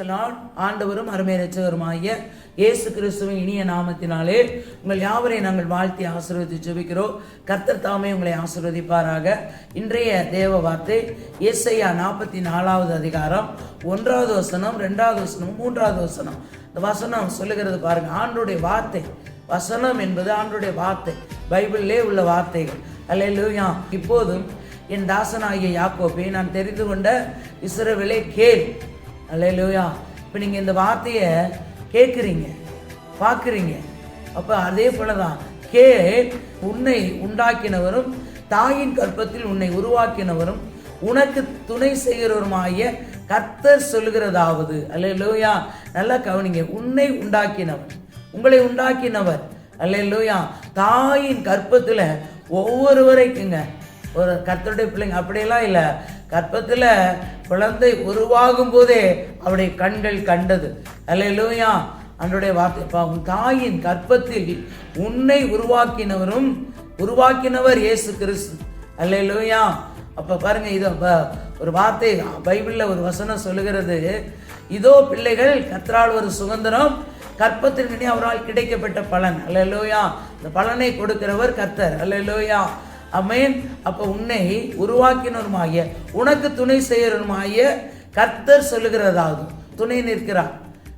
பிரைசலான் ஆண்டவரும் அருமை ரட்சகருமாகிய இயேசு கிறிஸ்துவின் இனிய நாமத்தினாலே உங்கள் யாவரையும் நாங்கள் வாழ்த்தி ஆசீர்வதி ஜெபிக்கிறோம். கர்த்தர் தாமே உங்களை ஆசீர்வதிப்பாராக. இன்றைய தேவ வார்த்தை இயேசையா நாற்பத்தி நாலாவது அதிகாரம் ஒன்றாவது வசனம் ரெண்டாவது வசனம் மூன்றாவது வசனம். இந்த வசனம் சொல்லுகிறது பாருங்க ஆண்டுடைய வார்த்தை. வசனம் என்பது ஆண்டுடைய வார்த்தை. பைபிளிலே உள்ள வார்த்தைகள். அல்லேலூயா இப்போதும் என் தாசனாகிய யாக்கோப்பை நான் தெரிந்து கொண்ட இஸ்ரவேலே கேள். அல்லேலூயா இப்போ நீங்கள் இந்த வார்த்தையை கேட்குறீங்க பார்க்குறீங்க. அப்போ அதே போல தான் கே உன்னை உண்டாக்கினவரும் தாயின் கற்பத்தில் உன்னை உருவாக்கினவரும் உனக்கு துணை செய்கிறவருமாய கர்த்தர் சொல்லுகிறதாவது. அல்லேலூயா நல்லா கவனிங்க உன்னை உண்டாக்கினவர். உங்களை உண்டாக்கினவர். அல்லேலூயா தாயின் கற்பத்தில் ஒவ்வொருவரைக்குங்க. ஒரு கர்த்தருடைய பிள்ளைங்க அப்படியெல்லாம் இல்லை. கற்பத்தில் குழந்தை உருவாகும் போதே அவருடைய கண்கள் கண்டது. அல்லேலூயா. அன்றைய வார்த்தை உன் தாயின் கற்பத்தில் உன்னை உருவாக்கினவரும் உருவாக்கினவர் இயேசு கிறிஸ்து. அல்லேலூயா. அப்போ பாருங்க இது ஒரு வார்த்தை பைபிளில் ஒரு வசனம் சொல்லுகிறது இதோ பிள்ளைகள் கர்த்தரால் ஒரு சுதந்திரம் கற்பத்தின் அவரால் கிடைக்கப்பட்ட பலன். அல்லேலூயா. இந்த பலனை கொடுக்கிறவர் கர்த்தர். லோயா அமேன் அப்போ உன்னை உருவாக்கினருமாகிய உனக்கு துணை செய்யறனுமாகிய கர்த்தர் சொல்லுகிறதாவது. துணை நிற்கிறார்.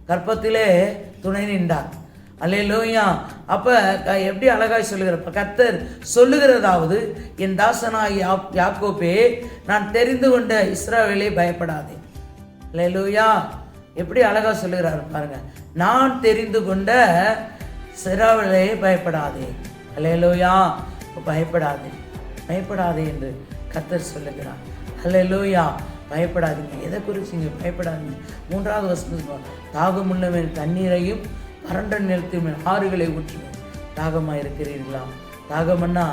கற்பத்திலே துணை நின்றார். அல்லேலூயா. அப்போ எப்படி அழகாய் சொல்லுகிறப்ப கர்த்தர் சொல்லுகிறதாவது என் தாசனாய் யா யாக்கோப்பே நான் தெரிந்து கொண்ட இஸ்ராவேலே பயப்படாதே. அல்லேலூயா. எப்படி அழகா சொல்லுகிறார் பாருங்க. நான் தெரிந்து கொண்ட சிறாவிலே பயப்படாதே. அல்லேலூயா. பயப்படாதே. பயப்படாதே என்று கத்தர் சொல்லுகிறார். அல்லேலூயா பயப்படாதீங்க. எதை குறித்து நீங்கள் பயப்படாதீங்க? மூன்றாவது வசனம் தாகமுள்ளவன் தண்ணீரையும் வறண்ட நிலத்தின் மேல் ஆறுகளை ஊற்றுவேன். தாகமாக இருக்கிறீர்களா? தாகம்னா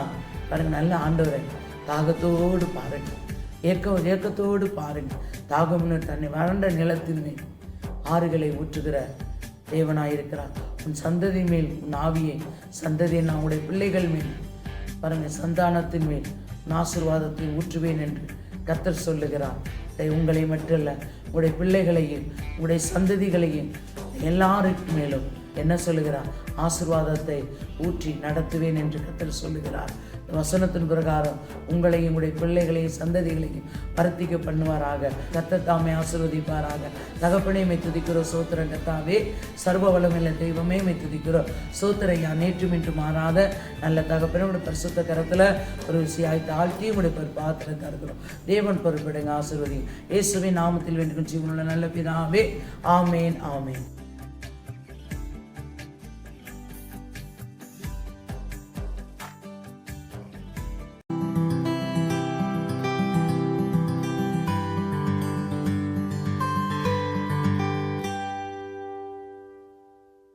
பாருங்க நல்ல ஆண்டவரை. தாகத்தோடு பாருங்கள் ஏக்க ஏக்கத்தோடு பாருங்கள் தாகம்னு தன்னை வறண்ட நிலத்தின் மேல் ஆறுகளை ஊற்றுகிற தேவனாயிருக்கிறார். உன் சந்ததி மேல் உன் ஆவியை சந்ததியை நான் உடைய பிள்ளைகள் மேல் பாருங்க சந்தானத்தின் மேல் உன் ஆசீர்வாதத்தை ஊற்றுவேன் என்று கத்தர் சொல்லுகிறார். இதை உங்களை மட்டுமல்ல உங்களுடைய பிள்ளைகளையும் உங்களுடைய சந்ததிகளையும் எல்லாருக்கும் மேலும் என்ன சொல்லுகிறார்? ஆசிர்வாதத்தை ஊற்றி நடத்துவேன் என்று கத்தர் சொல்லுகிறார். வசனத்தின் பிரகாரம் உங்களையும் உடைய பிள்ளைகளையும் சந்ததிகளையும் வர்த்திக்க பண்ணுவாராக. கர்த்தர் தாமே ஆசீர்வதிப்பாராக. தகப்பனே மை துதிக்கிறோம். சோத்திர கத்தாவே சர்வ வளமில்ல தெய்வமே மை துதிக்கிறோம். சோத்திரையா நேற்றும் இன்று மாறாத நல்ல தகப்பனே உடைய பரிசுத்த கரத்தில் ஒரு விஷயாய் தாழ்த்தி உடைய பாத்திரம் தருகிறோம் தேவன் பொறுப்பிடுங்க ஆசிர்வதி இயேசுவின் நாமத்தில் வேண்டிய ஜீவனுள்ள நல்ல பிதாவே ஆமேன் ஆமேன்.